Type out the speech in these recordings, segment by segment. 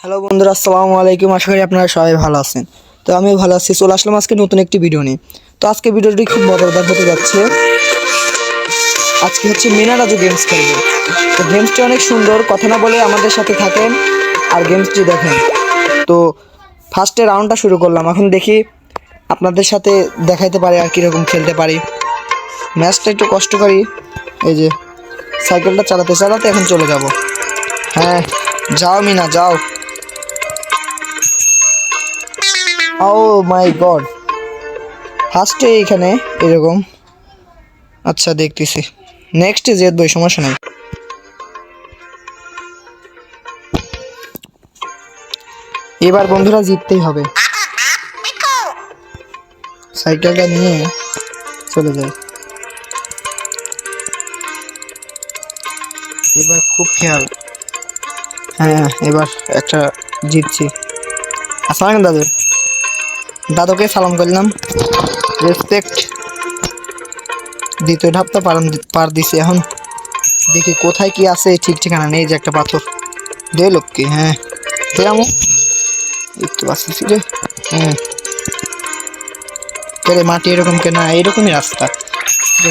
Hello বন্ধুরা, আসসালামু আলাইকুম। আশা করি আপনারা সবাই ভালো আছেন। তো আমিও ভালো আছি। চলে আসলাম আজকে নতুন একটি ভিডিও নিয়ে। তো আজকে ভিডিওটি খুব মজাদার হতে যাচ্ছে। আজকে হচ্ছে মিনারাজু গেমস খেলবে। তো গেমসটি অনেক সুন্দর। কথা না বলে আমাদের সাথে থাকেন আর গেমসটি দেখেন। তো ফার্স্টে রাউন্ডটা শুরু করলাম। এখন দেখি আপনাদের সাথে দেখাইতে পারি আর কীরকম খেলতে পারি। ম্যাচটা একটু কষ্ট করি। এই যে সাইকেলটা চালাতে চালাতে এখন চলে যাব। হ্যাঁ যাও মিনা, যাও। ও মাই গড ফার্স্টে এখানে, এরকম। আচ্ছা দেখতেছি। নেক্সটে জেদ বই, সমস্যা নাই। এবার বন্ধুরা জিততেই হবে। সাইকেলটা নিয়ে চলে যাই। এবার খুব খেয়াল। হ্যাঁ এবার একটা জিতছি। আসসালাম দাদু। দাদুকে সালাম করলাম। রেসপেক্ট দ্বিতীয় ধাপটা পার পার দিছি এখন। দেখি কোথায় কি আছে, ঠিক ঠিকানা নেই যে একটা পাথর। দে লোককে হ্যাঁ। দেরামো এই তো আসতেছি রে হ্যাঁ। কেরে মাটি এরকম কেনা? এরকমই রাস্তা।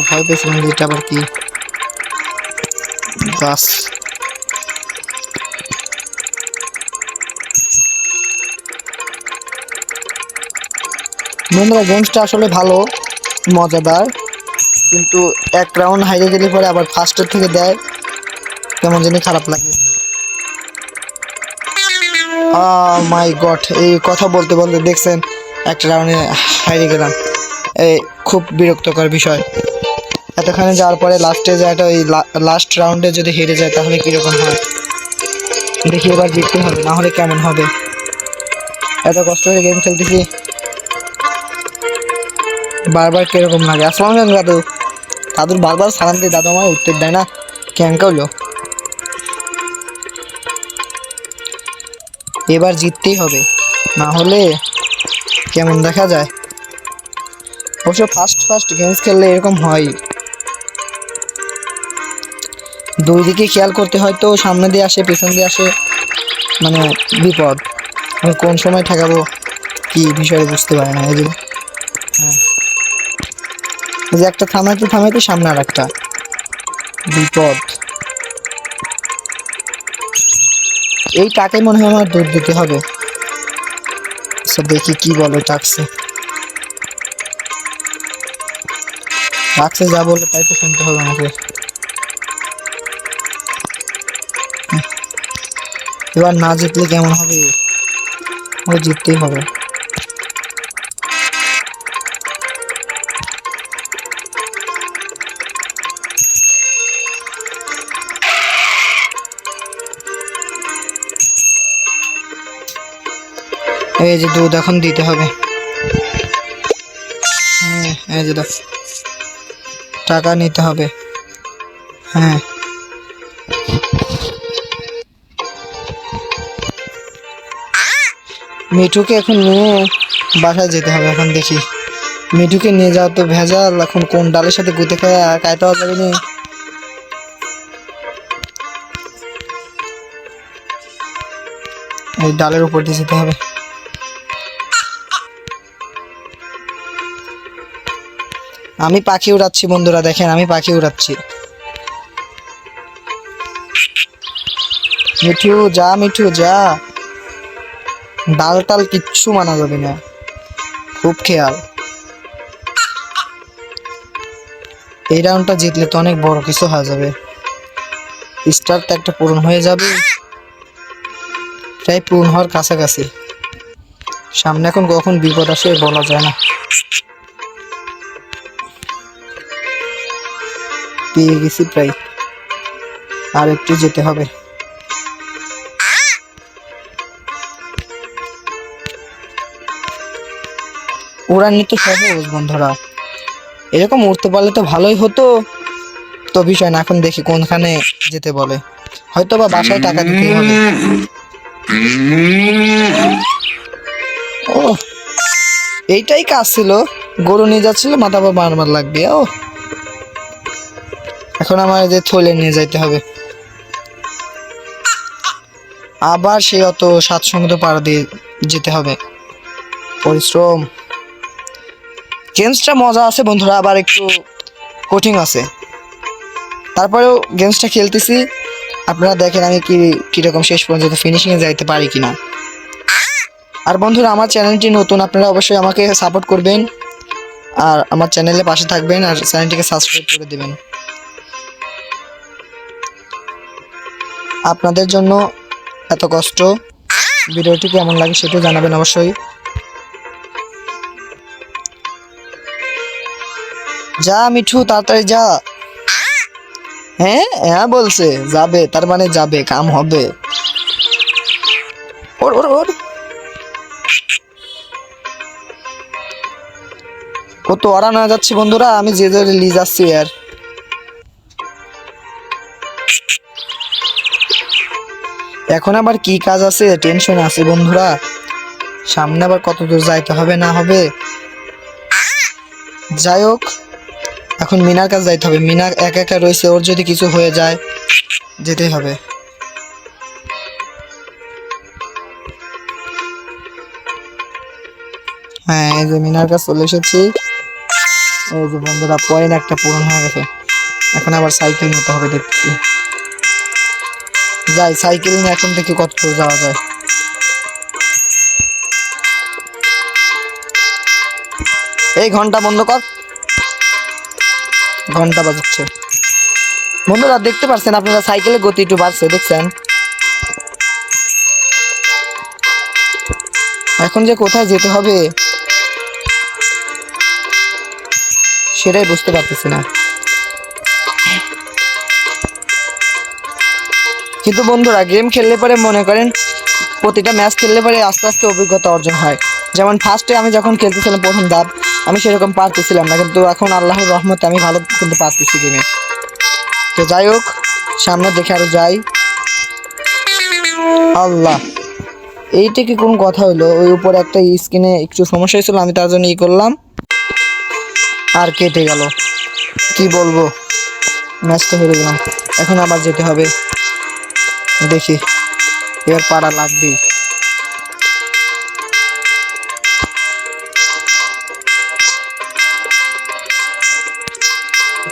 ভয় পেয়েছিলাম এটা আবার কি? গাছ বন্ধুরা গেমসটা আসলে ভালো, মজাদার। কিন্তু এক রাউন্ড হাইরে গেলে পরে আবার ফার্স্টের থেকে দেয়, কেমন জানি খারাপ লাগে। মাই গড এই কথা বলতে বলতে দেখছেন, একটা রাউন্ডে হাইরে গেলাম। এই খুব বিরক্তকর বিষয়। এতখানে যাওয়ার পরে লাস্টে যাটা ওই লাস্ট রাউন্ডে যদি হেরে যায়, তাহলে কীরকম হয়? দেখি এবার জিততে হবে, না হলে কেমন হবে? এত কষ্ট করে গেম খেলতেছি। বারবার কীরকম লাগে? আসসালাম আলাইকুম দাদু। দাদুর বারবার সালাম দিই দাদু আমার উত্তর দেয় না। ক্যাঙ্কা হলো? এবার জিততেই হবে। না হলে কেমন দেখা যায়? অবশ্য ফার্স্ট ফার্স্ট গেমস খেললে এরকম হয়। দুই দিকে খেয়াল করতে হয় তো, সামনে দিয়ে আসে, পেছন দিয়ে আসে মানে বিপদ। আমি কোন সময় ঠেকাবো কি বিষয়ে বুঝতে পারি না, এই যে। হ্যাঁ। যে একটা থামাইতে থামাইতে সামনে আর একটা বিপদ। এই টাকাই মনে হয় আমার দৌড় দিতে হবে। আচ্ছা দেখি কি বলে টাকসে টাকসে যা বলে তাই তো শুনতে হবে আমাকে। এবার না জিতলে কেমন হবে? ও জিততেই হবে। এই যে দুধ এখন দিতে হবে। হ্যাঁ এই যে দেখ, টাকা নিতে হবে। হ্যাঁ। মিঠুকে এখন নিয়ে বাসায় যেতে হবে এখন দেখি। মিঠুকে নিয়ে যাওয়া তো ভেজাল, এখন কোন ডালের সাথে গুঁতে খায় হওয়া যাবে না? এই ডালের উপর দিয়ে যেতে হবে। আমি পাখি উড়াচ্ছি, বন্ধুরা, দেখেন, আমি পাখি উড়াচ্ছি। মিঠু, যা মিঠু, যা। ডাল টাল কিচ্ছু মানা যাবে না। খুব খেয়াল। এই রাউন্ডটা জিতলে তো অনেক বড় কিছু হয়ে যাবে। স্টার তো একটা পূরণ হয়ে যাবে। প্রায় পূরণ হওয়ার কাছাকাছি। সামনে এখন কখন বিপদ আসে বলা যায় না। পেয়ে গেছি প্রায়। আর একটু যেতে হবে। উড়ানি তো সহজ বন্ধুরা। এরকম উঠতে পারলে তো ভালোই হতো। তো বিষয় না এখন দেখি কোনখানে যেতে বলে। হয়তো বা বাসায় টাকা দিতে হবে। ও এইটাই কাজ ছিল। গরু নিয়ে যাচ্ছিল মাথা পা মারমার লাগবে। ও এখন আমার যে থলে নিয়ে যাইতে হবে। আবার সেই অত সাত সমুদ্র পার দিয়ে যেতে হবে। পরিশ্রম। গেমসটা মজা আছে বন্ধুরা, আবার একটু কঠিন আছে। তারপরেও গেমসটা খেলতেছি। আপনারা দেখেন আমি কি, কীরকম শেষ পর্যন্ত ফিনিশিংয়ে যাইতে পারি কিনা। আর বন্ধুরা, আমার চ্যানেলটি নতুন, আপনারা অবশ্যই আমাকে সাপোর্ট করবেন। আর আমার চ্যানেলে পাশে থাকবেন আর চ্যানেলটিকে সাবস্ক্রাইব করে দেবেন। আপনাদের জন্য এত কষ্ট। ভিডিওটি কেমন লাগে সেটা জানাবেন অবশ্যই। যা মিঠু, তাড়াতাড়ি যা। হ্যাঁ হ্যাঁ বলছে, যাবে, তার মানে যাবে, কাম হবে। ওর ওর ওর। কত অরা না যাচ্ছে বন্ধুরা, আমি যে যে লি যাচ্ছি আর। এখন আবার কি কাজ আছে? টেনশন আছে বন্ধুরা। সামনে আবার কত দূর যাইতে হবে, না হবে? যাই হোক, এখন মিনার কাছে যাইতে হবে। মিনা একা একা রয়েছে, ওর যদি কিছু হয়ে যায়, যেতেই হবে। হ্যাঁ এই যে মিনার কাছে চলে এসেছি। এই যে বন্ধুরা, পয়েন্ট একটা পূরণ হয়ে গেছে। এখন আবার সাইকেল নিতে হবে, দেখছি। যাই, সাইকেল নিয়ে এখন থেকে কত যাওয়া যায়। এই ঘণ্টা বন্ধ কর। ঘণ্টা বাজাচ্ছে বন্ধুরা, দেখতে পাচ্ছেন আপনারা সাইকেলের গতি একটু বাড়ছে, দেখছেন? এখন যে কোথায় যেতে হবে, সেটাই বুঝতে পারতেছি না। কিন্তু বন্ধুরা গেম খেললে পরে মনে করেন প্রতিটা ম্যাচ খেললে পরে আস্তে আস্তে অভিজ্ঞতা অর্জন হয়। যেমন ফার্স্টে আমি যখন খেলতেছিলাম প্রথম দাব আমি সেরকম পারতেছিলাম না, কিন্তু এখন আল্লাহর রহমতে আমি ভালো কিন্তু পারতেছি গেমে তো যাই হোক, সামনে দেখে আরও যাই। আল্লাহ, এইটা কি কোন কথা হলো ওই উপরে একটা স্ক্রিনে একটু সমস্যা হয়েছিল, আমি তার জন্য ই করলাম। আর কেটে গেল। কি বলব? ম্যাচটা হেরে গেলাম। এখন আবার যেতে হবে। দেখি এবার পাড়া লাগবেই।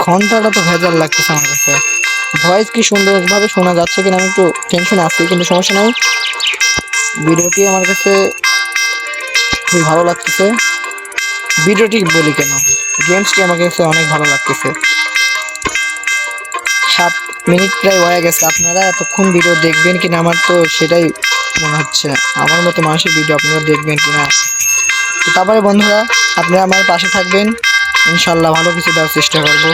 ঘন্টাটা তো ভেজাল লাগতেছে আমার কাছে। ভয়েস কি সুন্দরভাবে শোনা যাচ্ছে কিনা আমি একটু টেনশন আছি, কিন্তু সমস্যা নাই। ভিডিওটি আমার কাছে খুবই ভালো লাগতেছে। ভিডিওটি বলি কেন? গেমসটি আমার কাছে অনেক ভালো লাগতেছে। সাত মিনিট প্রায় হয়ে গেছে। আপনারা এতক্ষণ ভিডিও দেখবেন কিনা আমার তো সেটাই মনে হচ্ছে। আমার মতো মানুষের ভিডিও আপনারা দেখবেন কিনা? তারপরে বন্ধুরা, আপনারা আমার পাশে থাকবেন। ইনশাল্লাহ ভালো কিছু দেওয়ার চেষ্টা করব।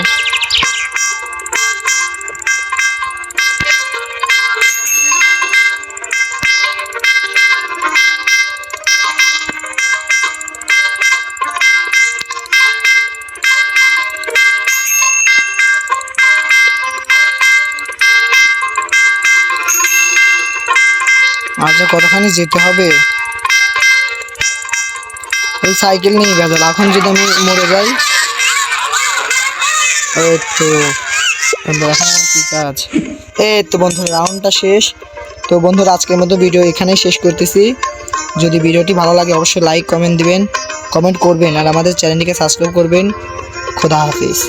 যে কতখানি যেতে হবে? এই সাইকেল নিয়ে ভেজাল এখন যদি আমি মরে যাই, এই তো বন্ধু এখন আমার কাজ? এই তো বন্ধু রাউন্ডটা শেষ। তো বন্ধুরা, আজকের মতো ভিডিও এখানেই শেষ করতেছি। যদি ভিডিওটি ভালো লাগে, অবশ্যই লাইক কমেন্ট দিবেন কমেন্ট করবেন, আর আমাদের চ্যানেলটিকে সাবস্ক্রাইব করবেন। খোদা হাফিজ।